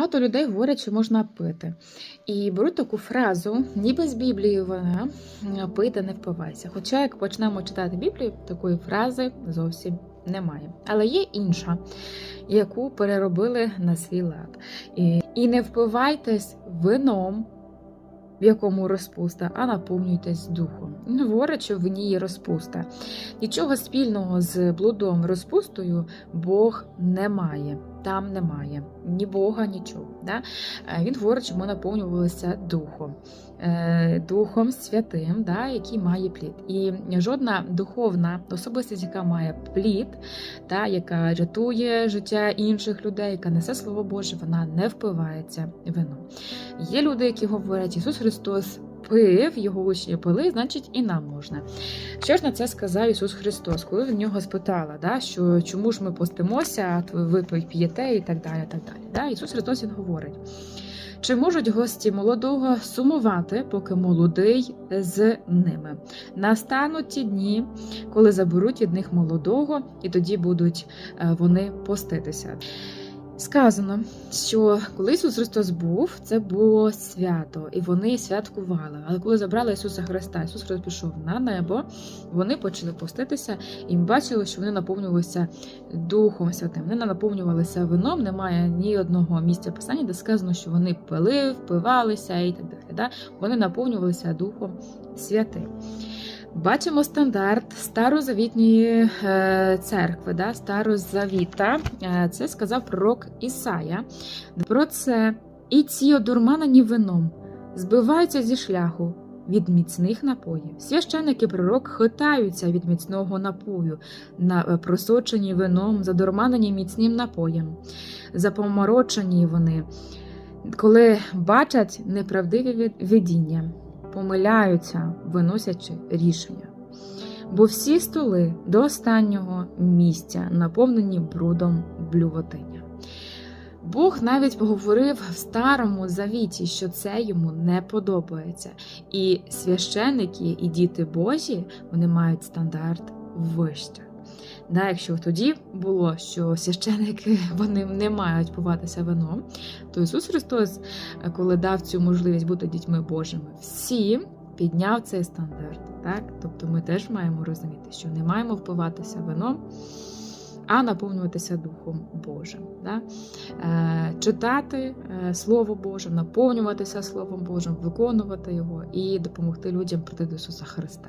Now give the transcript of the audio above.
Багато людей говорять, що можна пити. І беруть таку фразу, ніби з Біблії вона пити не впивайся. Хоча, як почнемо читати Біблію, такої фрази зовсім немає. Але є інша, яку переробили на свій лад. І, і не впивайтесь вином. В якому розпуста, а наповнюйтесь духом. Говорить, що в ній є розпуста. Нічого спільного з блудом розпустою Бог не має. Там немає ні Бога, нічого. Да? Е, Він говорить, що ми наповнювалися Духом, Е, Духом Святим, да, який має плід. І жодна духовна особистість, яка має плід, да, яка рятує життя інших людей, яка несе слово Боже, вона не впивається вином. Є люди, які говорять, Ісус Христос. Пив, його учні пили, значить і нам можна. Що ж на це сказав Ісус Христос, коли в нього спитала, да, що чому ж ми постимося, а ви п'єте і так далі. так далі. Да? Ісус Христос Він говорить. Чи можуть гості молодого сумувати, поки молодий з ними? Настануть ті дні, коли заберуть від них молодого, і тоді будуть е, вони поститися. Сказано, що коли Ісус Христос був, це було свято, і вони святкували. Але коли забрали Ісуса Христа, Ісус Христос пішов на небо, вони почали поститися і ми бачили, що вони наповнювалися Духом Святим. Вони наповнювалися вином. Немає ні одного місця писання, де сказано, що вони пили, впивалися і так далі. Да? Вони наповнювалися Духом Святим. Бачимо стандарт старозавітньої е, церкви, да, старозавіта. Е, Це сказав пророк Ісая. Про це і ці одурманені вином збиваються зі шляху від міцних напоїв. Священники пророк хитаються від міцного напою, на е, просочені вином, задурманені міцним напоєм, запоморочені вони, коли бачать неправдиві видіння помиляються, виносячи рішення. Бо всі столи до останнього місця наповнені брудом блювотиння. Бог навіть поговорив в старому завіті, що це йому не подобається. І священники і діти Божі вони мають стандарт вище. Да, якщо тоді було, що священики вони не мають поватися вином, то Ісус Христос, коли дав цю можливість бути дітьми Божими, всім підняв цей стандарт. Так? Тобто ми теж маємо розуміти, що не маємо впиватися вином, а наповнюватися Духом Божим. Да? Е, читати е, Слово Боже, наповнюватися Словом Божим, виконувати його і допомогти людям прийти до Ісуса Христа.